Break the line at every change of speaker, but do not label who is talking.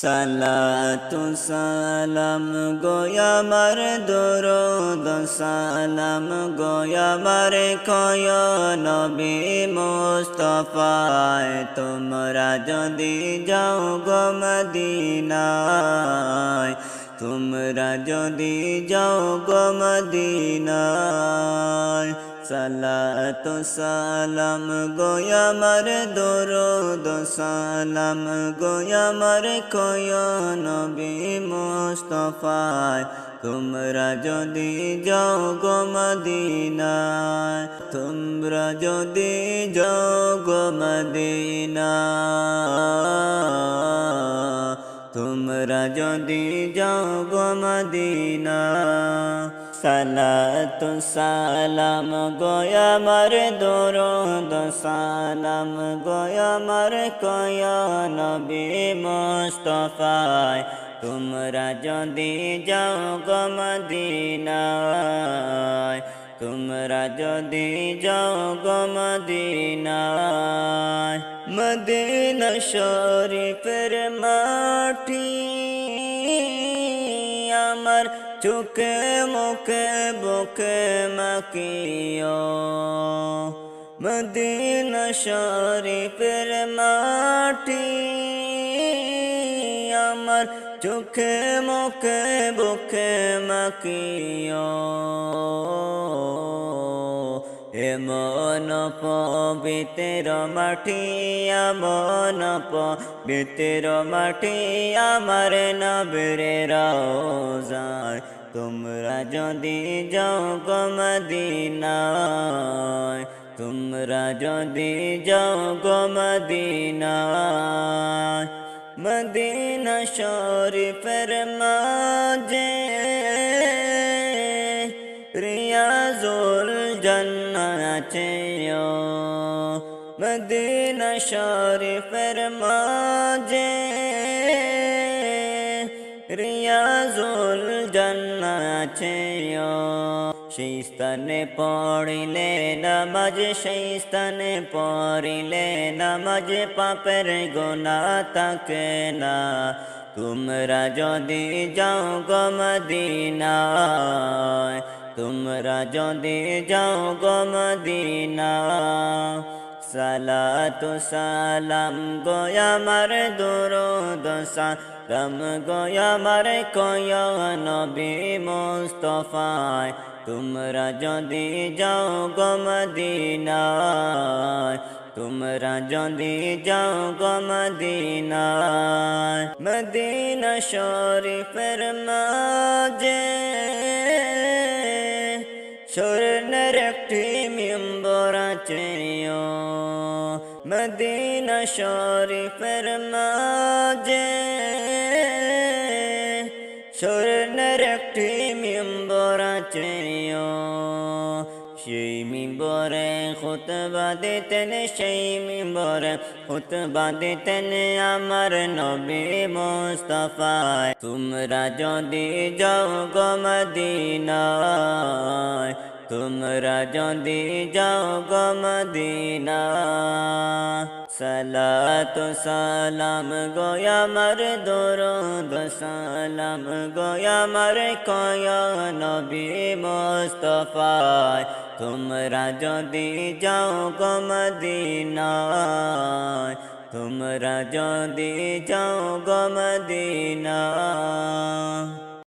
সালাতু সালাম গোয়ামার দরুদ, সালাম গোয়ামার কয় নবী মুস্তফায়, তোমরা যদি যাও গো মদিনায়, তোমরা যদি যাও গো মদিনায়। সালাতু, সালাম গোয়ামার দরুদ, সালাম গোয়ামার কয় নবী মুস্তফায়। তোমরা যদি যাও গো মদিনায়, তোমরা যদি যাও গো মদিনায়। তোমরা যদি যাও গো মদিনা, সালাতু সালাম গোয়ামার দরুদ, সালাম গোয়ামার কয় নবী মুস্তফায়। তোমরা যদি যাও গো মদিনায়, তোমরা যদি যাও গো মদিনায়। মদিনা শরীফের মাটি আমার চোখে মুখে বুকে মাকিও মদিনা শরীফের মাটি আমার চোখে মুখে বুকে মাকিও এমন পবিত্র মাটি, আমন পবিত্র মাটি, আমার নবরে রোজায় তোমরা যদি যাও গো মদিনায়, তোমরা যদি যাও গো মদিনায়। মদিনা শরীফের মাঝে জান্নাতে মদিনা শরীফের মাঝে রিয়াজুল জান্নাতে সেই স্থানে পড়িলে নামাজ সেই স্থানে পড়িলে নামাজ পাপের গোনা থাকে না তোমরা যদি যাও গো মদিনায় তোমরা যদি যাও গো মদিনা, সালাতু সালাম গোয়ামার দুরুদ সালাম গোয়ামার কয় নবী মুস্তফায়। তোমরা যদি যাও গো মদিনায়, তোমরা যদি যাও গো মদিনায়। মদিনা শরীফের মাঝে স্বর্ণের একটি মেম্বর আছে মদিনা শরীফের মাঝে স্বর্ণের একটি মেম্বর আছে সেই মিম্বরে খুতবা দিতেন, সেই মিম্বরে খুতবা দিতেন আমার নবী মুস্তফায়। তোমরা যদি যাও গো মদিনায়, তোমরা যদি যাও গো মদিনা সালাতু সালাম গোয়ামার দরুদ, সালাম গোয়ামার কয় নবী মুস্তফায়। তোমরা যদি যাও গো মদিনায়, তোমরা যদি যাও গো মদিনায়।